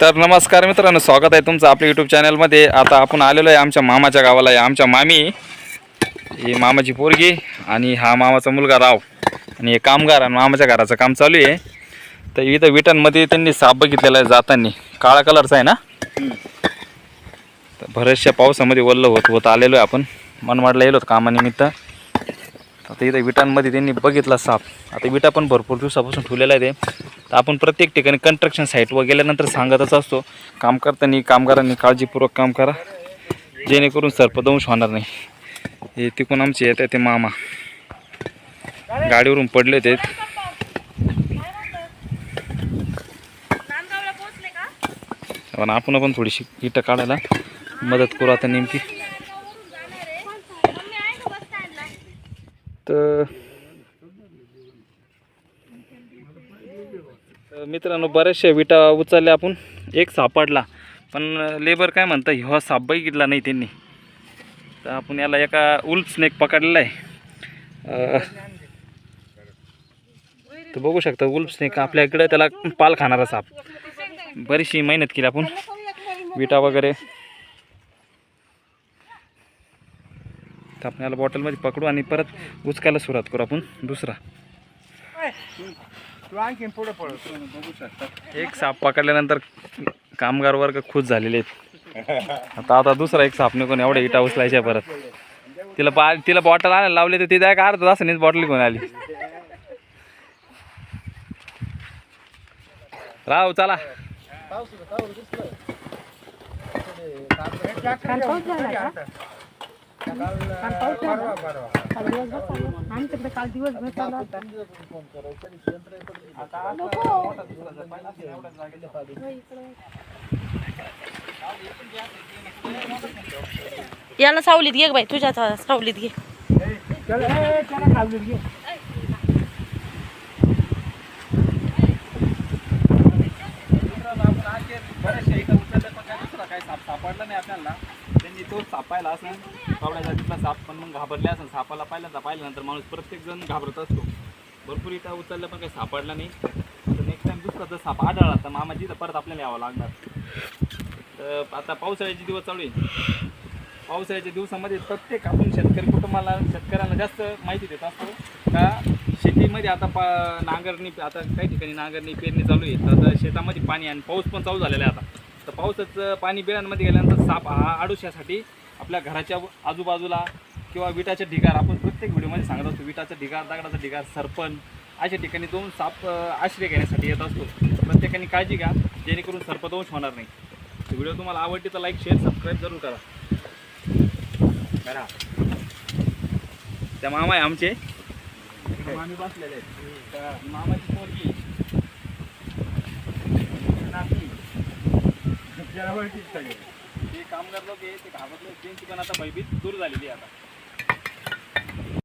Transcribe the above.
तर नमस्कार मित्रांनो स्वागत आहे तुमचं आपल्या यूट्यूब चॅनलमध्ये आता आपण आलेलो आहे आमच्या मामाच्या गावाला. आहे आमच्या मामी ही मामाची पोरगी आणि हा मामाचा मुलगा राव. आणि हे कामगार आणि मामाच्या घराचं काम चालू आहे. तर इथं विटांमध्ये त्यांनी साप बघितलेला आहे जाताना. काळा कलरचा आहे ना? तर बऱ्याचशा पावसामध्ये वल्ल होत होत आलेलो आहे आपण. मनमाडला येलो कामानिमित्त. आता इथं विटांमध्ये त्यांनी बघितला साप. आता विटा पण भरपूर दिवसापासून ठेवलेला आहे ते. तर आपण प्रत्येक ठिकाणी कन्स्ट्रक्शन साईटवर गेल्यानंतर सांगतच असतो काम करताना कामगारांनी काळजीपूर्वक काम करा जेणेकरून सर्पदंश होणार नाही. हे तिकून आमचे येत ते मामा. गाडीवरून पडले ते. पण आपण पण थोडीशी इटं काढायला मदत करू आता नेमकी. तर मित्रांनो बऱ्याचशा विटा उचलल्या आपण. एक सापडला पण लेबर काय म्हणतं ह्यो साप बघितला नाही त्यांनी. तर आपण याला एका उल्फ स्नेक पकडलेला आहे. तर बघू शकता उल्फ स्नेक आपल्या इकडे त्याला पाल खाणारा साप. बरीचशी मेहनत केली आपण. विटा वगैरे. तर आपण याला बॉटलमध्ये पकडू आणि परत उचकायला सुरुवात करू. आपण दुसरा. आणखीन पुढे पडत बघू शकता एक साप पकडल्यानंतर कामगार वर्ग खुश झालेले आहेत. आता आता दुसरा एक साप निघून एवढ्या इटा उचलायच्या परत. तिला बा तिला बॉटल आणायला लावली तर ती त्या का? अर्धा तासानेच बॉटल घेऊन आली. राव चला. आमच्याकडे काल दिवसभर चालू होता याला सावलीत घे. ग बाई तुझ्या हाताला सावलीत घे इथं उचलल्या पण काय दुसरा काही साप सापडला नाही आपल्याला त्यांनी तो साप पाहिला असेल कावड्या जातीतला साप पण मग घाबरले असेल सापाला पाहिला पाहिल्यानंतर माणूस प्रत्येक जण घाबरत असतो. भरपूर इथं उचललं पण काही सापडला नाही. तर नेक्स्ट टाइम दुसरा जर साप आढळला तर मामा तर परत आपल्याला यावं लागणार. तर आता पावसाळ्याचे दिवस चालू आहे. पावसाळ्याच्या दिवसामध्ये प्रत्येक आपण शेतकरी कुटुंबाला शेतकऱ्यांना जास्त माहिती देत असतो का शेतीमध्ये आता पा नांगरणी आता काही ठिकाणी नांगरणी पेरणी चालू आहे. तर शेतामध्ये पाणी आणि पाऊस पण चालू झालेला आहे आता. तर पावसाचं पाणी बिळांमध्ये गेल्यानंतर साप हा आडुशासाठी आपल्या घराच्या आजूबाजूला किंवा विटाच्या ढिगार आपण प्रत्येक व्हिडिओमध्ये सांगत असतो विटाचा ढिगार दगडाचा ढिगार सरपण अशा ठिकाणी दोन साप आश्रय घेण्यासाठी येत असतो. प्रत्येकाने काळजी घ्या जेणेकरून सर्पदंश होणार नाही. व्हिडिओ तुम्हाला आवडली तर लाईक शेअर सबस्क्राईब जरूर करा. करा. त्या मामा आहे आमचे. मामी बसलेले आहेत. मामाची पोरगी. ते कामगार लोक आहे ते घाबरले त्यांची पण आता भयभीत दूर झालेली आहे आता.